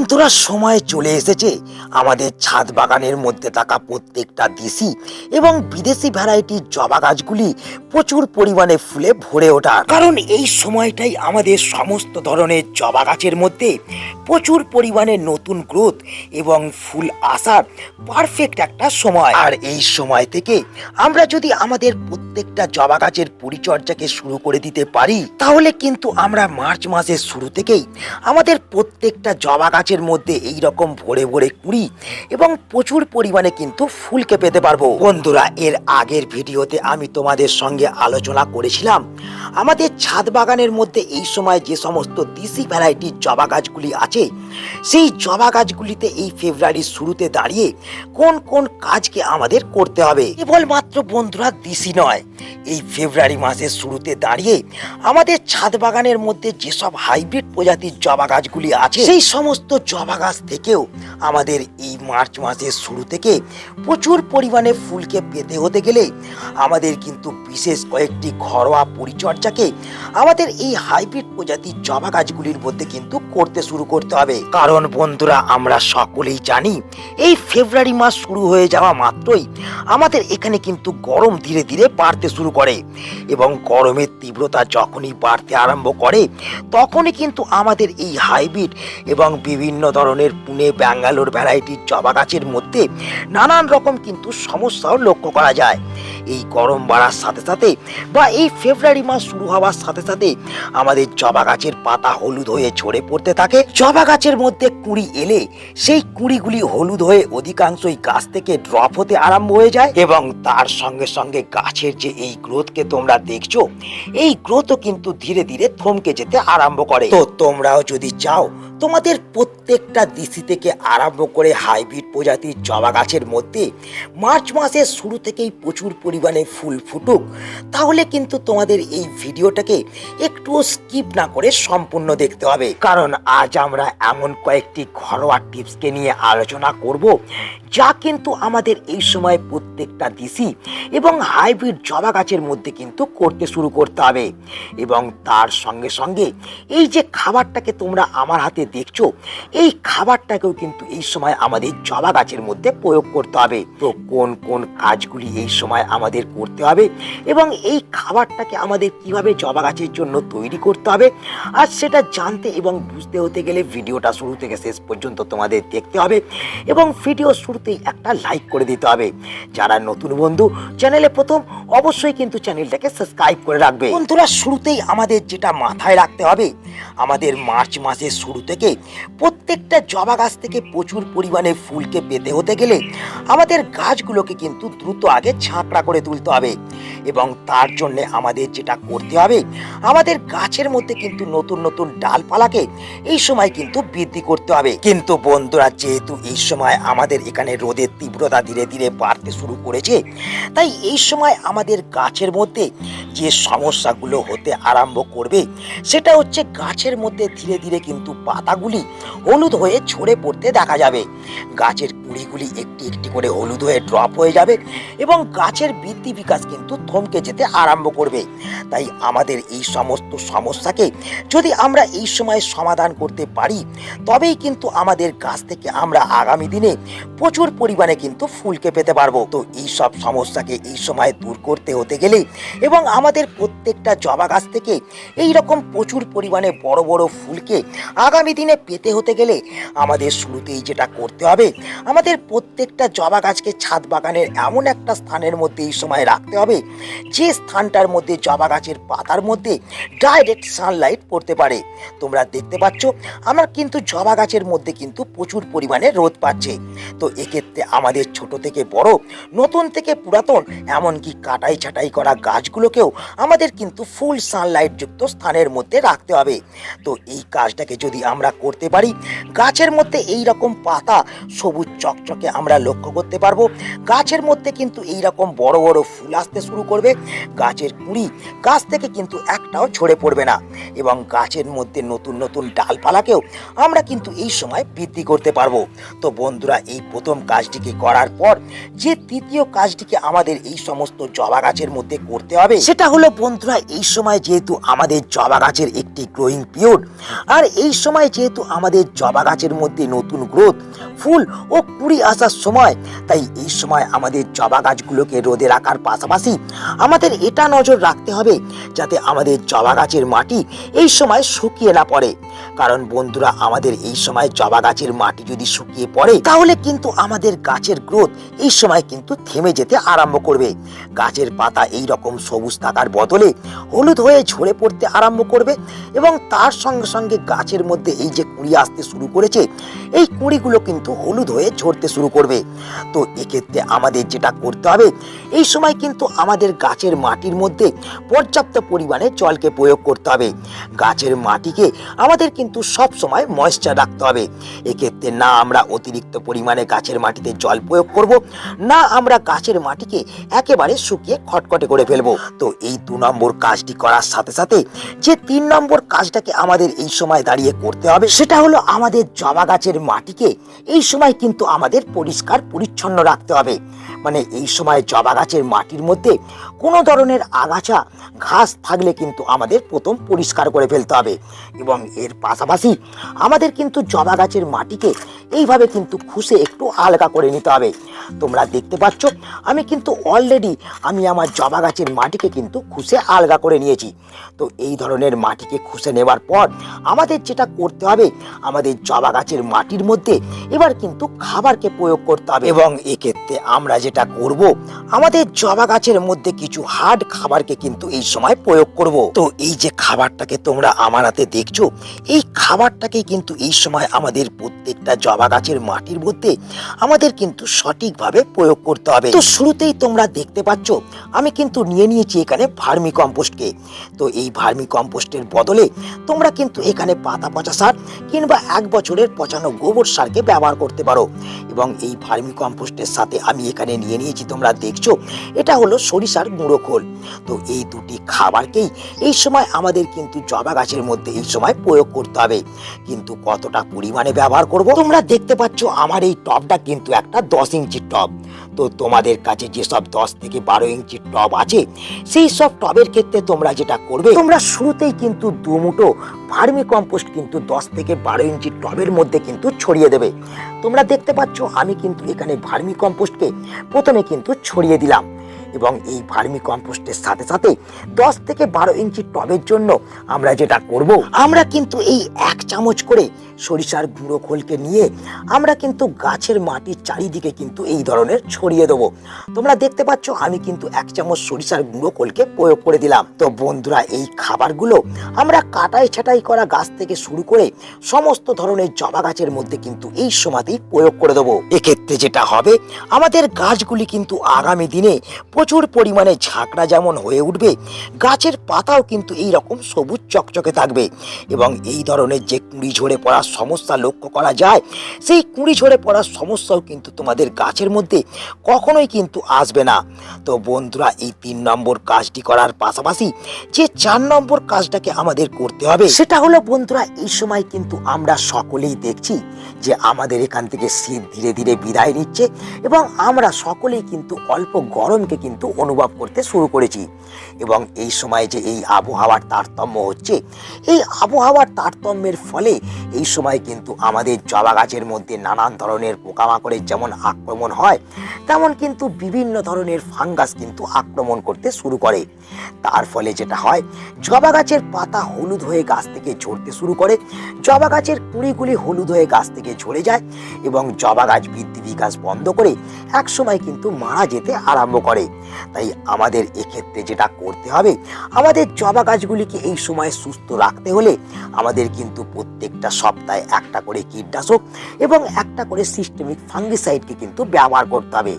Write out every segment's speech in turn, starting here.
বন্ধুরা সময় চলে এসেছে। আমাদের ছাদ বাগানের মধ্যে থাকা প্রত্যেকটা দেশি এবং বিদেশি ভ্যারাইটির জবা গাছগুলি প্রচুর পরিমাণে ফুলে ভরে ওঠার। কারণ এই সময়টাই আমাদের সমস্ত ধরনের জবা গাছের মধ্যে প্রচুর পরিমাণে নতুন গ্রোথ এবং ফুল আসার পারফেক্ট একটা সময়। আর এই সময় থেকে আমরা যদি আমাদের প্রত্যেকটা জবা গাছের পরিচর্যাকে শুরু করে দিতে পারি, তাহলে কিন্তু আমরা মার্চ মাসের শুরু থেকেই আমাদের প্রত্যেকটা জবা গাছের মধ্যে এই রকম ভরে ভরে কুড়ি এবং প্রচুর পরিমাণে কিন্তু ফুলকে পেতে পারব। বন্ধুরা, এর আগের ভিডিওতে আমি তোমাদের সঙ্গে আলোচনা করেছিলাম, আমাদের ছাদ বাগানের মধ্যে এই সময় যে সমস্ত দেশি ভ্যারাইটির জবা গাছগুলি আছে, সেই জবা গাছগুলিতে এই ফেব্রুয়ারির শুরুতে দাঁড়িয়ে কোন কোন কাজকে আমাদের করতে হবে? কেবলমাত্র বন্ধুরা দিশি নয়, এই ফেব্রুয়ারি মাসের শুরুতে দাঁড়িয়ে আমাদের ছাদ বাগানের মধ্যে যেসব হাইব্রিড প্রজাতির জবা গাছগুলি আছে, সেই সমস্ত জবা গাছ থেকেও আমাদের এই মার্চ মাসের শুরু থেকে প্রচুর পরিমাণে ফুলকে পেতে হতে গেলে আমাদের কিন্তু বিশেষ কয়েকটি ঘরোয়া পরিচর্যাকে আমাদের এই হাইব্রিড প্রজাতির জবা গাছগুলির মধ্যে কিন্তু করতে শুরু করতে হবে। কারণ বন্ধুরা, আমরা সকলেই জানি এই ফেব্রুয়ারি মাস শুরু হয়ে যাওয়া মাত্রই আমাদের এখানে কিন্তু গরম ধীরে ধীরে বাড়তে শুরু করে এবং গরমের তীব্রতা যখনই বাড়তে আরম্ভ করে, তখনই কিন্তু আমাদের এই হাইব্রিড এবং বিভিন্ন ধরনের পুনে, ব্যাঙ্গালোর ভ্যারাইটির জবা গাছের মধ্যে নানান রকম কিন্তু সমস্যাও লক্ষ্য করা যায়। এই গরম বাড়ার সাথে সাথে বা এই ফেব্রুয়ারি মাস শুরু হওয়ার সাথে সাথে আমাদের জবা গাছের পাতা হলুদ হয়ে ঝরে পড়তে থাকে। জবা গাছের মধ্যে কুড়ি এলে সেই কুড়িগুলি হলুদ হয়ে অধিকাংশই গাছ থেকে ড্রপ হতে আরম্ভ হয়ে যায় এবং তার সঙ্গে সঙ্গে গাছের যে এই গ্রোথকে তোমরা দেখছ, এই গ্রোথও কিন্তু ধীরে ধীরে থমকে যেতে আরম্ভ করে। তো তোমরাও যদি চাও তোমাদের প্রত্যেকটা দিশি থেকে আরম্ভ করে হাইব্রিড প্রজাতির জবা গাছের মধ্যে মার্চ মাসের শুরু থেকেই প্রচুর পরিমাণে ফুল ফুটুক, তাহলে কিন্তু তোমাদের এই ভিডিওটাকে একটুও স্কিপ না করে সম্পূর্ণ দেখতে হবে। কারণ আজ আমরা এমন কয়েকটি ঘরোয়া টিপসকে নিয়ে আলোচনা করব, যা কিন্তু আমাদের এই সময় প্রত্যেকটা দিশি এবং হাইব্রিড জবা গাছের মধ্যে কিন্তু করতে শুরু করতে হবে। এবং তার সঙ্গে সঙ্গে এই যে খাবারটাকে তোমরা আমার হাতে দেখছ এই খাবারটাকেও কিন্তু এই সময় আমাদের জবা গাছের মধ্যে প্রয়োগ করতে হবে। তো কোন কোন কাজগুলি এই সময় আমাদের করতে হবে এবং এই খাবারটাকে আমাদের কীভাবে জবা গাছের জন্য তৈরি করতে হবে আর সেটা জানতে এবং বুঝতে হতে গেলে ভিডিওটা শুরু থেকে শেষ পর্যন্ত তোমাদের দেখতে হবে এবং ভিডিও শুরুতেই একটা লাইক করে দিতে হবে। যারা নতুন বন্ধু, চ্যানেলে প্রথম, অবশ্যই কিন্তু চ্যানেলটাকে সাবস্ক্রাইব করে রাখবে। বন্ধুরা, শুরুতেই আমাদের যেটা মাথায় রাখতে হবে, আমাদের মার্চ মাসের শুরু থেকে প্রত্যেকটা জবা গাছ থেকে প্রচুর পরিমাণে ফুলকে পেতে হতে গেলে আমাদের গাছগুলোকে কিন্তু দ্রুত আগে ছাঁকড়া করে তুলতে হবে। এবং তার জন্যে আমাদের যেটা করতে হবে, আমাদের গাছের মধ্যে কিন্তু নতুন নতুন ডালপালাকে এই সময় কিন্তু বৃদ্ধি করতে হবে। কিন্তু বন্ধুরা, যেহেতু এই সময় আমাদের এখানে রোদের তীব্রতা ধীরে ধীরে বাড়তে শুরু করেছে, তাই এই সময় আমাদের গাছের মধ্যে যে সমস্যাগুলো হতে আরম্ভ করবে, সেটা হচ্ছে গাছের মধ্যে ধীরে ধীরে কিন্তু পাতাগুলি হলুদ হয়ে ঝরে পড়তে দেখা যাবে। গাছের কুড়িগুলি একটি একটি করে হলুদ হয়ে ড্রপ হয়ে যাবে এবং গাছের বৃদ্ধি বিকাশ কিন্তু থমকে যেতে আরম্ভ করবে। তাই আমাদের এই সমস্ত সমস্যাকে যদি আমরা এই সময় সমাধান করতে পারি, তবেই কিন্তু আমাদের গাছ থেকে আমরা আগামী দিনে প্রচুর পরিমাণে কিন্তু ফুলকে পেতে পারব। তো এই সব সমস্যাকে এই সময় দূর করতে হতে গেলে এবং আমাদের প্রত্যেকটা জবা গাছ থেকে এই রকম প্রচুর পরিমাণে বড় বড় ফুলকে আগামী দিনে পেতে হতে গেলে আমাদের শুরুতেই যেটা করতে হবে, আমাদের প্রত্যেকটা জবা গাছকে ছাদ বাগানের এমন একটা স্থানের মধ্যে এই সময় রাখতে হবে, যে স্থানটার মধ্যে জবা গাছের পাতার মধ্যে ডাইরেক্ট সানলাইট পড়তে পারে। তোমরা দেখতে পাচ্ছ, আমার কিন্তু জবা গাছের মধ্যে কিন্তু প্রচুর পরিমাণে রোদ পাচ্ছে। তো এক্ষেত্রে আমাদের ছোট থেকে বড়, নতুন থেকে পুরাতন, এমনকি কাটাই ছাটাই করা গাছগুলোকেও আমাদের কিন্তু ফুল সানলাইট যুক্ত স্থানের মধ্যে রাখতে হবে। তো এই কাজটাকে যদি আমরা করতে পারি গাছের মধ্যে এই রকম পাতা সবুজ চকচকে আমরা লক্ষ্য করতে পারব। গাছের মধ্যে কিন্তু এই রকম বড় বড় ফুল আসতে শুরু করবে। গাছের কুড়ি গাছ থেকে কিন্তু একটাও ঝরে পড়বে না এবং গাছের মধ্যে নতুন নতুন ডালপালাকেও আমরা কিন্তু এই সময় বৃদ্ধি করতে পারব। তো বন্ধুরা, এই প্রথম কাজটিকে করার পর যে তৃতীয় কাজটিকে আমাদের এই সমস্ত জবা গাছের মধ্যে করতে হবে, সেটা হলো বন্ধুরা, এই সময় যেহেতু আমাদের জবা গাছের একটি গ্রোয়িং পিরিয়ড আর এই সময় যেহেতু আমাদের জবা গাছের মধ্যে নতুন গ্রোথ ফুল ও কুড়ি আসার সময়। তাই এই সময় আমাদের জবা গাছগুলোকে রোদে রাখার পাশাপাশি আমাদের এটা নজর রাখতে হবে যাতে আমাদের জবা গাছের মাটি এই সময় শুকিয়ে না পড়ে। কারণ বন্ধুরা, আমাদের এই সময় জবা গাছের মাটি যদি শুকিয়ে পড়ে, তাহলে কিন্তু আমাদের গাছের গ্রোথ এই সময় কিন্তু থেমে যেতে আরম্ভ করবে। গাছের পাতা এই রকম সবুজ থাকার বদলে হলুদ হয়ে ঝরে পড়তে আরম্ভ করবে এবং তার সঙ্গে সঙ্গে গাছের মধ্যে এই যে কুড়ি আসতে শুরু করেছে, এই কুড়িগুলো কিন্তু হলুদ হয়ে ঝরতে শুরু করবে। তো এক্ষেত্রে আমাদের যেটা করতে হবে, এই সময় কিন্তু আমাদের গাছের মাটির মধ্যে পর্যাপ্ত পরিমাণে জলকে প্রয়োগ করতে হবে। গাছের মাটিকে আমাদের কিন্তু সব সময় ময়েশ্চার রাখতে হবে। এক্ষেত্রে না আমরা অতিরিক্ত পরিমাণে গাছের মাটিতে জল প্রয়োগ করব, না আমরা গাছের মাটিকে একেবারে শুকিয়ে খটখটে করে ফেলব। তো এই দু নম্বর কাজটি করার সাথে সাথে যে তিন নম্বর কাজটাকে আমাদের এই সময় দাঁড়িয়ে করতে হবে, সেটা হলো আমাদের জবা গাছের মাটিকে এই সময় কিন্তু আমাদের পরিষ্কার, পরিচ্ছন্ন রাখতে হবে। মানে এই সময় জবা গাছের মাটির মধ্যে কোনো ধরনের আগাছা, ঘাস থাকলে কিন্তু আমাদের প্রথম পরিষ্কার করে ফেলতে হবে। এবং এর পাশাপাশি আমাদের কিন্তু জবা গাছের মাটিকে এইভাবে কিন্তু খুশে একটু আলগা করে নিতে হবে। তোমরা দেখতে পাচ্ছ, আমি কিন্তু অলরেডি আমি আমার জবা গাছের মাটিকে কিন্তু খুশে আলগা করে নিয়েছি। তো এই ধরনের মাটিকে খুশে নেবার পর আমাদের যেটা করতে হবে, আমাদের জবা গাছের মাটির মধ্যে এবার কিন্তু খাবারকে প্রয়োগ করতে হবে। এবং এক্ষেত্রে আমরা যেটা করব, আমাদের জবা গাছের মধ্যে কিছু হার্ড খাবারকে কিন্তু এই সময় প্রয়োগ করব। তো এই যে খাবারটাকে তোমরা আমার হাতে দেখছ, এই খাবারটাকে কিন্তু এই সময় আমাদের প্রত্যেকটা জবা গাছের মাটির মধ্যে আমাদের কিন্তু সঠিকভাবে প্রয়োগ করতে হবে। তো শুরুতেই তোমরা দেখতে পাচ্ছ, আমি কিন্তু নিয়ে নিয়েছি এখানে ভার্মি কম্পোস্টকে তো এই ভার্মি কম্পোস্টের বদলে তোমরা কিন্তু এখানে পাতা পচা সার কিংবা এক বছরের পচানো গোবর সারকে ব্যবহার করতে পারো। এবং এই ভার্মি কম্পোস্টের সাথে আমি এখানে নিয়ে নিয়েছি, তোমরা দেখছ, এটা হলো সরিষার গুঁড়ো খোল। তো এই দুটি খাবারকেই এই সময় আমাদের কিন্তু জবা গাছের মধ্যে এই সময় প্রয়োগ করতে হবে। কিন্তু কতটা পরিমাণে ব্যবহার করব? তোমরা দেখতে পাচ্ছ, আমার এই টবটা কিন্তু একটা দশ ইঞ্চির টব তো তোমাদের কাছে যেসব দশ থেকে বারো ইঞ্চির টব আছে, সেই সব টবের ক্ষেত্রে তোমরা যেটা করবে, তোমরা শুরুতেই কিন্তু দু মুঠো ভার্মি কম্পোস্ট কিন্তু দশ থেকে বারো ইঞ্চির টবের মধ্যে কিন্তু ছড়িয়ে দেবে। তোমরা দেখতে পাচ্ছ, আমি কিন্তু এখানে ভার্মি কম্পোস্টকে প্রথমে কিন্তু ছড়িয়ে দিলাম। এবং এই ভার্মি কম্পোস্টের সাথে সাথে দশ থেকে বারো ইঞ্চি টবের জন্য আমরা যেটা করব, আমরা কিন্তু এই এক চামচ করে সরিষার গুঁড়ো খোলকে নিয়ে আমরা কিন্তু গাছের মাটির চারিদিকে কিন্তু এই ধরনের ছড়িয়ে দেবো। তোমরা দেখতে পাচ্ছ আমি কিন্তু এক চামচ সরিষার গুঁড়ো খোলকে প্রয়োগ করে দিলাম। তো বন্ধুরা, এই খাবারগুলো আমরা কাটাই ছাটাই করা গাছ থেকে শুরু করে সমস্ত ধরনের জবা গাছের মধ্যে কিন্তু এই সময়তেই প্রয়োগ করে দেবো। এক্ষেত্রে যেটা হবে, আমাদের গাছগুলি কিন্তু আগামী দিনে প্রচুর পরিমাণে ঝাঁকড়া যেমন হয়ে উঠবে, গাছের পাতাও কিন্তু এই রকম সবুজ চকচকে থাকবে। এবং এই ধরনের যে কুঁড়ি ঝরে পড়ার সমস্যা লক্ষ্য করা যায়, সেই কুঁড়ি ঝরে পড়ার সমস্যাও কিন্তু তোমাদের গাছের মধ্যে কখনোই কিন্তু আসবে না। তো বন্ধুরা, এই তিন নম্বর কাজটি করার পাশাপাশি যে চার নম্বর কাজটাকে আমাদের করতে হবে, সেটা হলো বন্ধুরা, এই সময় কিন্তু আমরা সকলেই দেখছি যে আমাদের এখান থেকে শীত ধীরে ধীরে বিদায় নিচ্ছে এবং আমরা সকলেই কিন্তু অল্প গরমকে কিন্তু অনুভব করতে শুরু করেছি। এবং এই সময় যে এই আবহাওয়ার তারতম্য হচ্ছে, এই আবহাওয়ার তারতম্যের ফলে এই সময় কিন্তু আমাদের জবা গাছের মধ্যে নানান ধরনের পোকামাকড়ের যেমন আক্রমণ হয়, তেমন কিন্তু বিভিন্ন ধরনের ফাঙ্গাস কিন্তু আক্রমণ করতে শুরু করে। তার ফলে যেটা হয়, জবা গাছের পাতা হলুদ হয়ে গাছ থেকে ঝরতে শুরু করে, জবা গাছের কুড়িগুলি হলুদ হয়ে গাছ থেকে ঝরে যায় এবং জবা গাছ বৃদ্ধি বিকাশ বন্ধ করে এক সময় কিন্তু মারা যেতে আরম্ভ করে। তাই আমাদের এক্ষেত্রে যেটা করতে হবে, আমাদের জবা গাছগুলিকে এই সময় সুস্থ রাখতে হলে আমাদের কিন্তু প্রত্যেকটা সপ্তাহে একটা করে কীটনাশক এবং একটা করে সিস্টেমিক ফাঙ্গিসাইডকে কিন্তু ব্যবহার করতে হবে।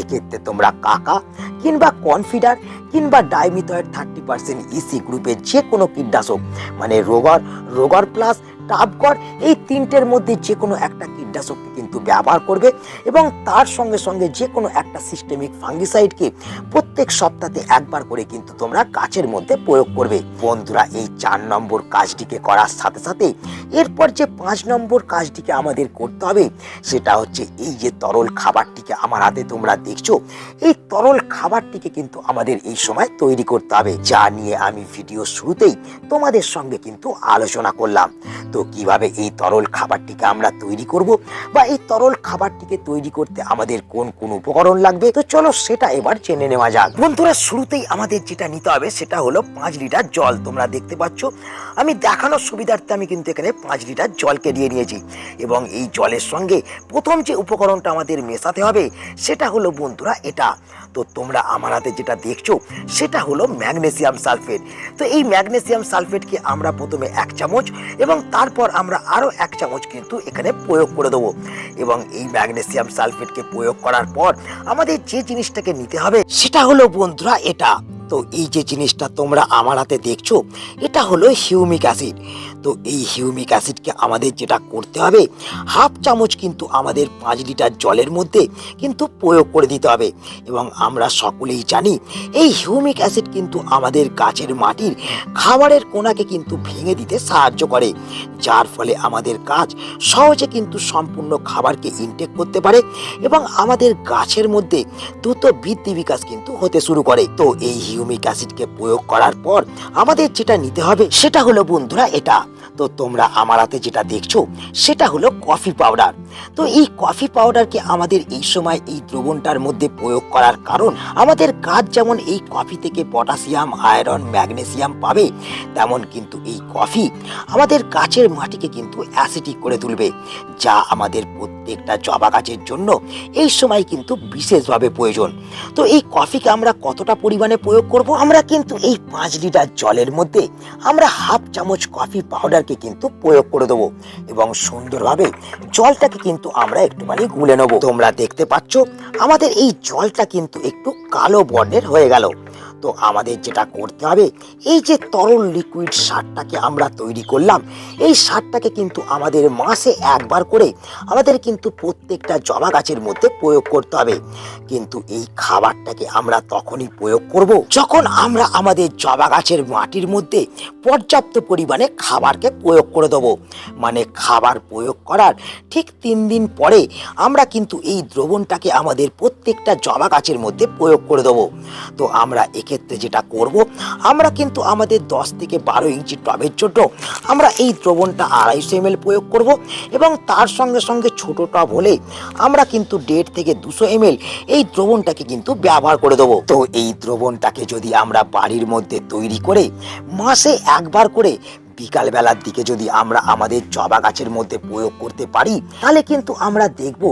এক্ষেত্রে তোমরা কাকা কিংবা কনফিডার কিংবা ডাইমিথয়েড থার্টি পার্সেন্ট ইসি গ্রুপের যে কোনো কীটনাশক মানে রোগার রোগার প্লাস টাবকর এই তিনটের মধ্যে যে কোনো একটা কীটনাশককে কিন্তু ব্যবহার করবে এবং তার সঙ্গে সঙ্গে যে কোনো একটা সিস্টেমিক ফাঙ্গিসাইডকে প্রত্যেক সপ্তাহে একবার করে কিন্তু তোমরা গাছের মধ্যে প্রয়োগ করবে। বন্ধুরা, এই চার নম্বর কাজটিকে করার সাথে সাথে এরপর যে পাঁচ নম্বর কাজটিকে আমাদের করতে হবে, সেটা হচ্ছে এই যে তরল খাবারটিকে আমার হাতে তোমরা দেখছ, এই তরল খাবারটিকে কিন্তু আমাদের এই সময় তৈরি করতে হবে। যা নিয়ে আমি ভিডিও শুরুতেই তোমাদের সঙ্গে কিন্তু আলোচনা করলাম। তো কীভাবে এই তরল খাবারটিকে আমরা তৈরি করব বা এই তরল খাবারটিকে তৈরি করতে আমাদের কোন কোন উপকরণ লাগবে? তো চলো সেটা এবার জেনে নেওয়া যাক। বন্ধুরা, শুরুতেই আমাদের যেটা নিতে হবে সেটা হলো পাঁচ লিটার জল। তোমরা দেখতে পাচ্ছ, আমি দেখানোর সুবিধার্থে আমি কিন্তু এখানে পাঁচ লিটার জলকে দিয়ে নিয়েছি এবং এই জলের সঙ্গে প্রথম যে উপকরণটা আমাদের মেশাতে হবে সেটা হলো বন্ধুরা, এটা। তো তোমরা আমার হাতে যেটা দেখছ, সেটা হলো ম্যাগনেসিয়াম সালফেট। তো এই ম্যাগনেসিয়াম সালফেটকে আমরা প্রথমে এক চামচ এবং তারপর আমরা আরও এক চামচ কিন্তু এখানে প্রয়োগ করে দেবো। এবং এই ম্যাগনেসিয়াম সালফেটকে প্রয়োগ করার পর আমাদের যে জিনিসটাকে নিতে হবে, সেটা হলো বন্ধুরা এটা। তো এই যে জিনিসটা তোমরা আমার হাতে দেখছ, এটা হলো হিউমিক অ্যাসিড। তো এই হিউমিক অ্যাসিডকে আমাদের যেটা করতে হবে, হাফ চামচ কিন্তু আমাদের পাঁচ লিটার জলের মধ্যে কিন্তু প্রয়োগ করে দিতে হবে। এবং আমরা সকলেই জানি, এই হিউমিক অ্যাসিড কিন্তু আমাদের গাছের মাটির খাবারের কোনাকে কিন্তু ভেঙে দিতে সাহায্য করে। যার ফলে আমাদের গাছ সহজে কিন্তু সম্পূর্ণ খাবারকে ইনটেক করতে পারে এবং আমাদের গাছের মধ্যে দ্রুত বৃদ্ধি বিকাশ কিন্তু হতে শুরু করে। তো এই হিউমিক অ্যাসিডকে প্রয়োগ করার পর আমাদের যেটা নিতে হবে সেটা হলো বন্ধুরা এটা। তো তোমরা আমার হাতে যেটা দেখছ সেটা হলো কফি পাউডার। তো এই কফি পাউডারকে আমাদের এই সময় এই দ্রবণটার মধ্যে প্রয়োগ করার কারণ আমাদের গাছ যেমন এই কফি থেকে পটাশিয়াম, আয়রন, ম্যাগনেসিয়াম পাবে, তেমন কিন্তু এই কফি আমাদের গাছের মাটিকে কিন্তু অ্যাসিডিক করে তুলবে, যা আমাদের প্রত্যেকটা জবা গাছের জন্য এই সময় কিন্তু বিশেষভাবে প্রয়োজন। তো এই কফিকে আমরা কতটা পরিমাণে প্রয়োগ করব। আমরা কিন্তু এই পাঁচ লিটার জলের মধ্যে আমরা হাফ চামচ কফি পাউডারকে কিন্তু প্রয়োগ করে দেবো এবং সুন্দরভাবে জলটাকে কিন্তু আমরা একটুখানি গুলে নেব। তোমরা দেখতে পাচ্ছ, আমাদের এই জলটা কিন্তু একটু কালো বর্ণের হয়ে গেল। তো আমাদের যেটা করতে হবে, এই যে তরল লিকুইড সারটাকে আমরা তৈরি করলাম, এই সারটাকে কিন্তু আমাদের মাসে একবার করে আমাদের কিন্তু প্রত্যেকটা জবা গাছের মধ্যে প্রয়োগ করতে হবে। কিন্তু এই খাবারটাকে আমরা তখনই প্রয়োগ করব যখন আমরা আমাদের জবা গাছের মাটির মধ্যে পর্যাপ্ত পরিমাণে খাবারকে প্রয়োগ করে দেবো। মানে খাবার প্রয়োগ করার ঠিক তিন দিন পরে আমরা কিন্তু এই দ্রবণটাকে আমাদের প্রত্যেকটা জবা গাছের মধ্যে প্রয়োগ করে দেবো। তো আমরা এক্ষেত্রে যেটা করব, আমরা কিন্তু আমাদের দশ থেকে বারো ইঞ্চি টবের জন্য আমরা এই দ্রবণটা আড়াইশো এম প্রয়োগ করব এবং তার সঙ্গে সঙ্গে ছোট টব হলে আমরা কিন্তু দেড় থেকে দুশো এম এই দ্রবণটাকে কিন্তু ব্যবহার করে দেবো। তো এই দ্রবণটাকে যদি আমরা বাড়ির মধ্যে তৈরি করে মাসে একবার করে বিকাল বেলার দিকে যদি আমরা আমাদের জবা গাছের মধ্যে প্রয়োগ করতে পারি, তাহলে কিন্তু আমরা দেখব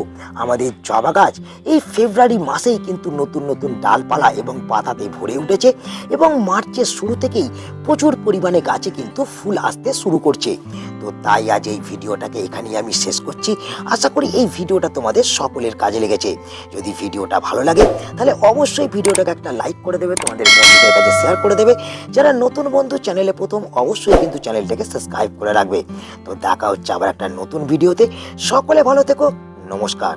আমাদের জবা গাছ এই ফেব্রুয়ারি মাসেই কিন্তু নতুন নতুন ডালপালা এবং পাতাতে ভরে উঠেছে এবং মার্চের শুরু থেকেই প্রচুর পরিমাণে গাছে কিন্তু ফুল আসতে শুরু করছে। তো তাই আজ এই ভিডিওটাকে এখানেই আমি শেষ করছি। আশা করি এই ভিডিওটা তোমাদের সকলের কাজে লেগেছে। যদি ভিডিওটা ভালো লাগে, তাহলে অবশ্যই ভিডিওটাকে একটা লাইক করে দেবে, তোমাদের বন্ধুদের কাছে শেয়ার করে দেবে। যারা নতুন বন্ধু চ্যানেলে প্রথম, অবশ্যই কিন্তু চ্যানেলটাকে সাবস্ক্রাইব করে রাখবে। তো দেখা হচ্ছে আবার একটা নতুন ভিডিওতে। সকলে ভালো থেকো, নমস্কার।